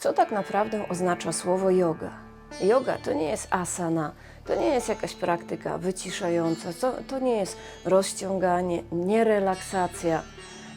Co tak naprawdę oznacza słowo yoga? Yoga to nie jest asana, to nie jest jakaś praktyka wyciszająca, to, to nie jest rozciąganie, nie relaksacja,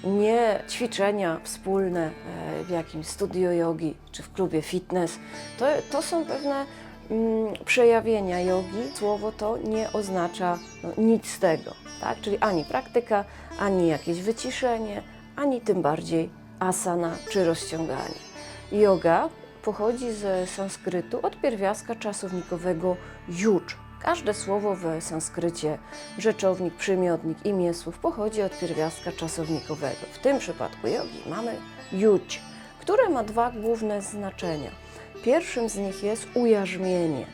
nie ćwiczenia wspólne e, w jakimś studio jogi czy w klubie fitness. To, to są pewne mm, przejawienia jogi. Słowo to nie oznacza no, nic z tego, tak? czyli ani praktyka, ani jakieś wyciszenie, ani tym bardziej asana czy rozciąganie. Yoga pochodzi z sanskrytu od pierwiastka czasownikowego jucz. Każde słowo w sanskrycie, rzeczownik, przymiotnik, imię słów pochodzi od pierwiastka czasownikowego. W tym przypadku jogi mamy juć, które ma dwa główne znaczenia. Pierwszym z nich jest ujarzmienie.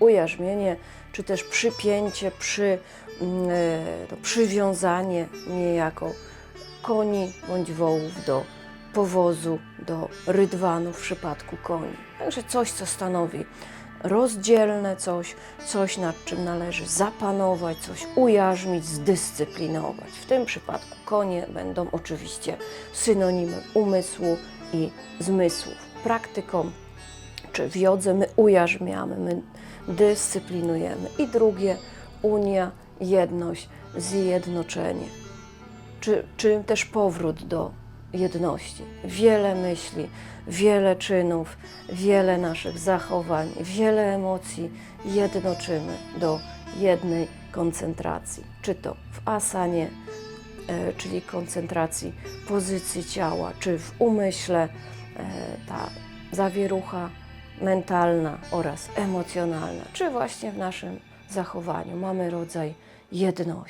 Ujarzmienie, czy też przypięcie, przy, mm, e, to przywiązanie niejako koni bądź wołów do powozu, do rydwanu w przypadku koni. Także coś, co stanowi rozdzielne coś, coś nad czym należy zapanować, coś ujarzmić, zdyscyplinować. W tym przypadku konie będą oczywiście synonimem umysłu i zmysłów. Praktyką czy w jodze my ujarzmiamy, my dyscyplinujemy. I drugie, unia, jedność, zjednoczenie czy, czy też powrót do jedności. Wiele myśli, wiele czynów, wiele naszych zachowań, wiele emocji jednoczymy do jednej koncentracji. Czy to w asanie, e, czyli koncentracji pozycji ciała, czy w umyśle, e, ta zawierucha mentalna oraz emocjonalna, czy właśnie w naszym zachowaniu mamy rodzaj jedności.